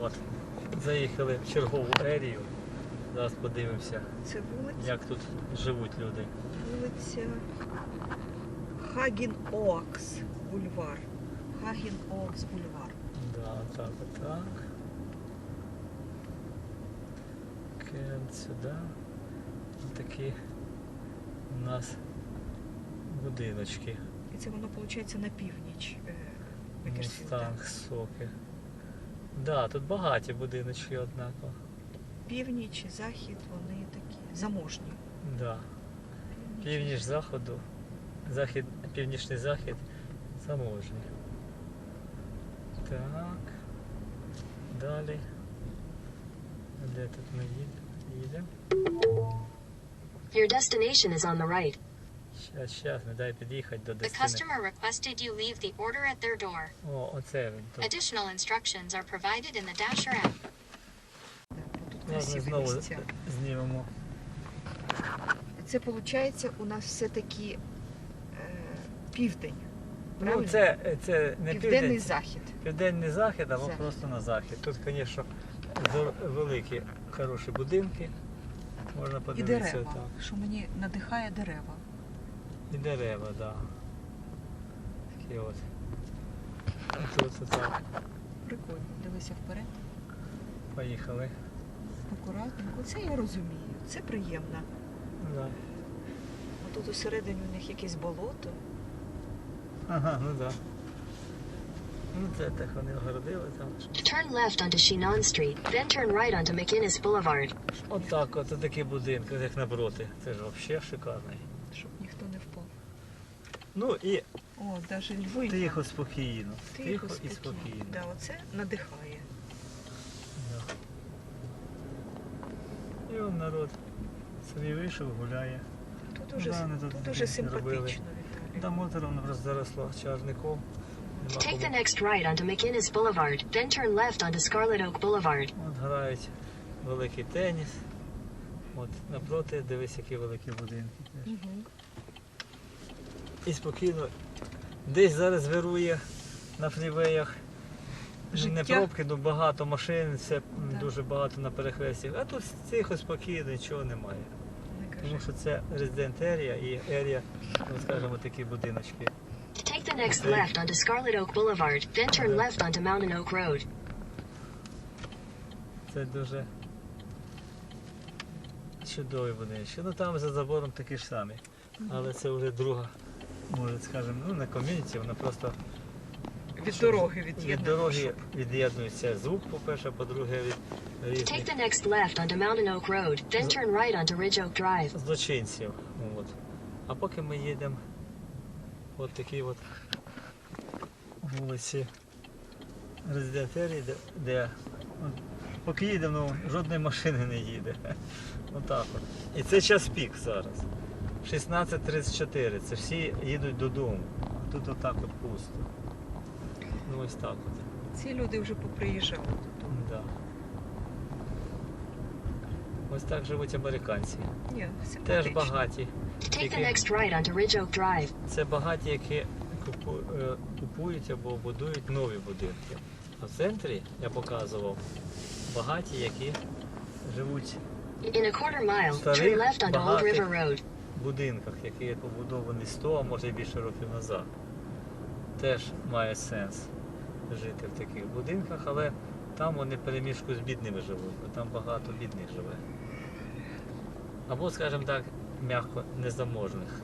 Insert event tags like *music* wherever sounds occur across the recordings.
От. Заїхали в чергову ерію. Зараз подивимося, Це вулиця, як тут живуть люди. вулиця Хаген Оакс бульвар. Хаген Оакс бульвар. Да, так, так. Кент сюди. Такі у нас будиночки. І це воно виходить на північ е. Мустанг, соки. Да, тут багаті будиночки, однаково. Північ і захід, вони такі заможні. Да. Північ заходу, захід, північний захід заможний. Так. Далі. Де тут ми їдемо? Your destination is on the right. Щас, щас, не дай під'їхати до The дестини. customer requested you leave the order at their door. О, оце він тут. Additional instructions are provided in the Dasher app. Тут Зараз ми красиві знову місця. знімемо. Це виходить у нас все-таки е, південь. Ну, Правильно? це, це не Південний південь, захід. південний захід, або Захід. просто на захід. Тут, звісно, зо- великі, хороші будинки. Можна І подивитися дерева, так. що мені надихає дерева. І дерева, так. Да. Такі от. Тут так. Прикольно. Дивися вперед. Поїхали. Акуратненько. Це я розумію. Це приємно. Да. А тут усередині у них якесь болото. Ага, ну так. Да. Ну це так вони огородили там. Turn left onto Shinan Street, then turn right onto McInnes Boulevard. От так, от такі будинки, як напроти. Це ж взагалі шикарний. Ну і О, навіть льви. тихо, спокійно. Тихо, і спокійно. Да, оце надихає. Да. І он народ собі вийшов, гуляє. Тут уже, Да, вони тут, тут дуже робили. симпатично, Віталій. Там от воно просто заросло чарником. Нема Take the кому. next right onto McInnes Boulevard, then turn left onto Scarlet Oak Boulevard. От грають великий теніс. От напроти дивись, які великі будинки. теж. Мгм. І спокійно. Десь зараз вирує на фрівеях. Не пробки, ну багато машин, м, Да. дуже багато на перехресті. А тут тихо, спокійно, нічого немає. Не. Тому що це резидент ерія і ерія, ну скажімо, такі будиночки. Take the next Okay. left onto Scarlet Oak Boulevard, then turn left onto Mountain Oak Road. Це дуже чудові будиночки. Ну там за забором такі ж самі. Але це вже друга, може скажімо, ну не ком'юніті, вона просто Від дороги від від'єднано. дороги щоб- від'єднується звук, по-перше, по-друге, від Take різних the next left onto Mountain Oak Road, then turn right onto Ridge Oak Drive. злочинців. От. А поки ми їдемо от такі от вулиці резидентерії, де, де от, поки їдемо, ну, жодної машини не їде. *laughs* Отак от. І це час пік зараз. 16.34. Це всі їдуть додому. А тут отак от пусто. Ну ось так от. Ці люди вже поприїжджали. Да. Ось так живуть американці. Ні, Теж симпатично. багаті. Take the Які- next right onto Ridge Oak Drive. Це багаті, які купу- е, купують або будують нові будинки. А в центрі я показував багаті, які живуть In a quarter mile, turn left onto Old багатих. River Road. Будинках, які побудовані 100, а може більше років назад. Теж має сенс жити в таких будинках, але там вони переміжку з бідними живуть, бо там багато бідних живе. Або, скажімо так, м'яко незаможних.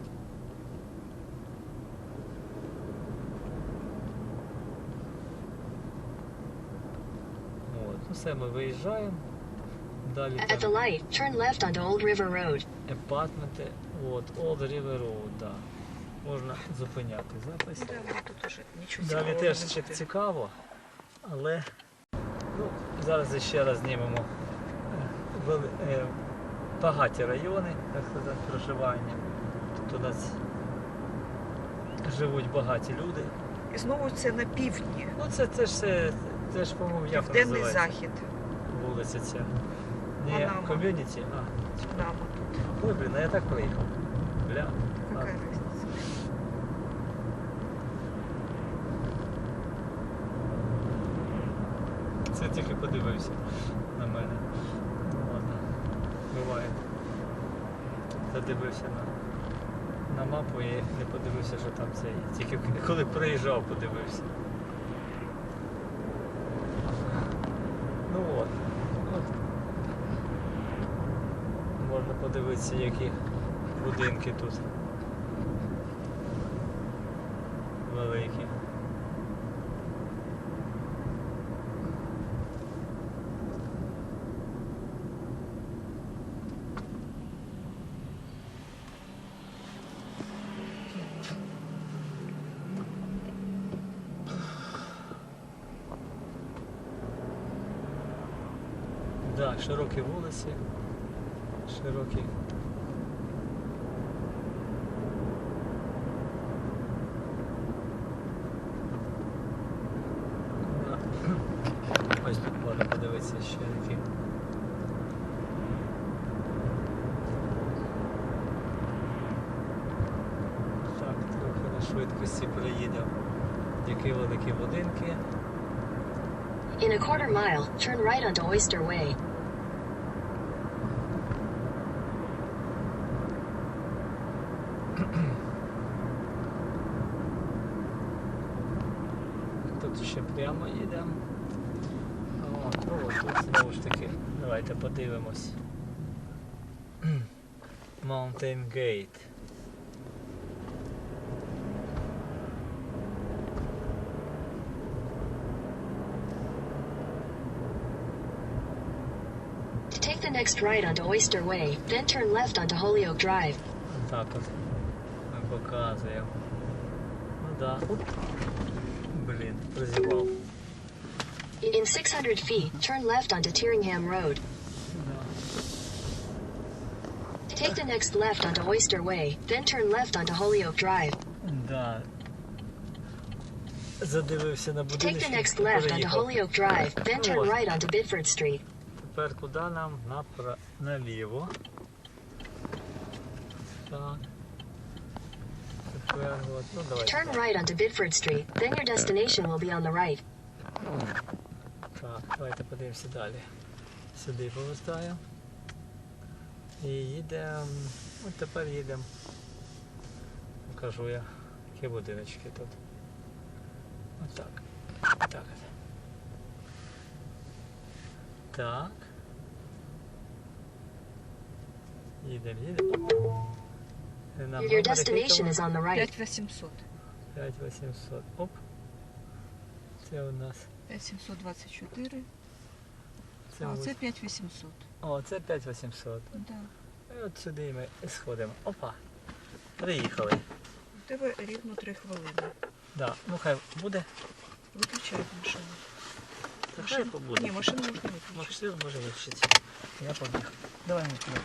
От. Ну все, ми виїжджаємо. Далі At the light, turn left onto Old River Road. апартменти. От, Old River Road, да. Можна зупиняти запис. Да, тут уже нічого Далі теж ще цікаво, але ну, зараз ще раз знімемо е, е, багаті райони, так сказати, проживання. Тут у нас живуть багаті люди. І знову це на півдні. Ну це, це ж це, це по-моєму, як Південний називається захід. вулиця ця. Не Панама. ком'юніті, а. Нам тут. Ой, блін, а я так приїхав. Бля. Какая разница? Це тільки подивився на мене. Ну, Ладно, буває. Задивився на, на мапу і не подивився, що там це є. Тільки коли приїжджав, подивився. Ну от. от. Можна які будинки тут. Великі. Да, широкі вулиці, широкі. Да. Ось тут можна подивитися ще які. Так, трохи на швидкості приїдемо. Які великі будинки. In a quarter mile, turn right onto Oyster Way. знову ж таки. Давайте подивимось. Mountain Gate. Take the next right onto Oyster Way, then turn left onto Holyoke Drive. Так от ми показуємо. Ну да. Оп. Блін, прозівав. In 600 feet, turn left onto Tyringham Road. Да. Take the next left onto Oyster Way, then turn left onto Holyoke Drive. Да. Задивився на Take будиночки. the next left onto переїхав. Holyoke Drive, then turn Вот. right onto Bidford Street. Тепер куди нам? Напра... Наліво. Так. Тепер от, ну давайте. Turn так. right onto Bidford Street, then your destination will be on the right. Так, давайте подивимося далі. Сюди повертаємо. І їдемо. От тепер їдемо. Покажу я, які будиночки тут. Отак. Так. Так. Їдемо, їдемо. І нам Your номер destination який is on the right. 5800. 5800. Оп. Це у нас. 5724. Це А ось- це 5800. О, це 5800. Да. І от сюди ми сходимо. Опа. Приїхали. У тебе рівно 3 хвилини. Да. Ну хай буде. Виключай машину. Та хай побуде. Ні, машину можна виключити. Максим може вивчити. Я побіг. Давай ми туди.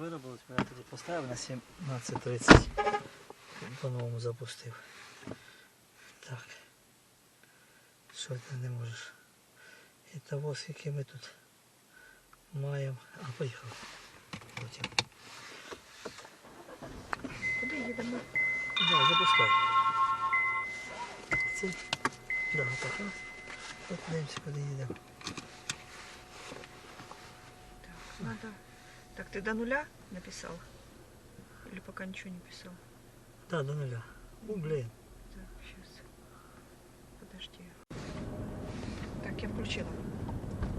Виробилось, я тоді поставив на 17.30. По-новому запустив. Так. Що ти не можеш? І того, скільки ми тут маємо. А поїхав. Потім. Куди їдемо? Да, запускай. Це. Да, так. От подивимося, куди їдемо. Так, надо. Так, ты до нуля написал? Или пока ничего не писал? Так, до нуля. Ну, блін. Так, сейчас. Подожди. Так, я включила.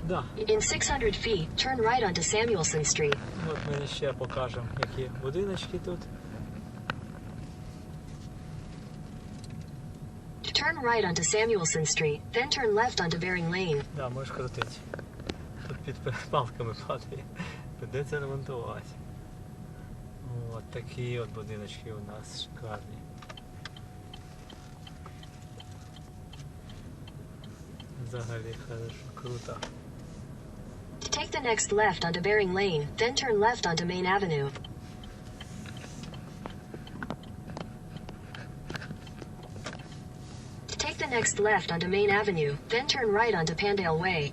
Да. In 600 feet, turn right onto Samuelson Street. От ми ще покажемо, які будиночки тут. Turn right onto Samuelson Street, then turn left onto Bering Lane. Да, можеш крутити. Тут під палками падає. Придеться ремонтувати. От такі от будиночки у нас шикарні. Взагалі хорошо, круто. Take the next left onto Bering Lane, then turn left onto Main Avenue. Take the next left onto Main Avenue, then turn right onto Pandale Way.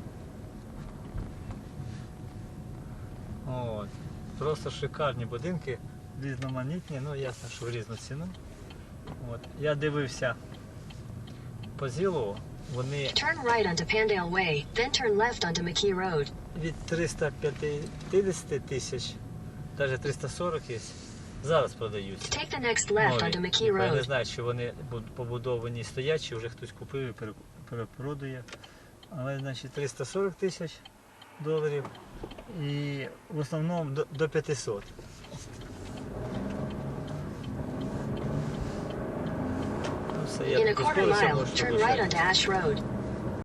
От. Просто шикарні будинки, різноманітні, ну ясно, що в різну ціну. От. Я дивився по Зілу, вони Turn right onto Pandale Way, then turn left onto McKee Road. від 350 тисяч, навіть 340 є, зараз продаються. Take the next left onto McKee Я не Road. знаю, чи вони бу- побудовані стоячі, вже хтось купив і пере- перепродає. Але значить 340 тисяч доларів і в основному до, до 500. Ну, все, я In a тут quarter прискорився, mile, можу turn лише- right onto Ash Road.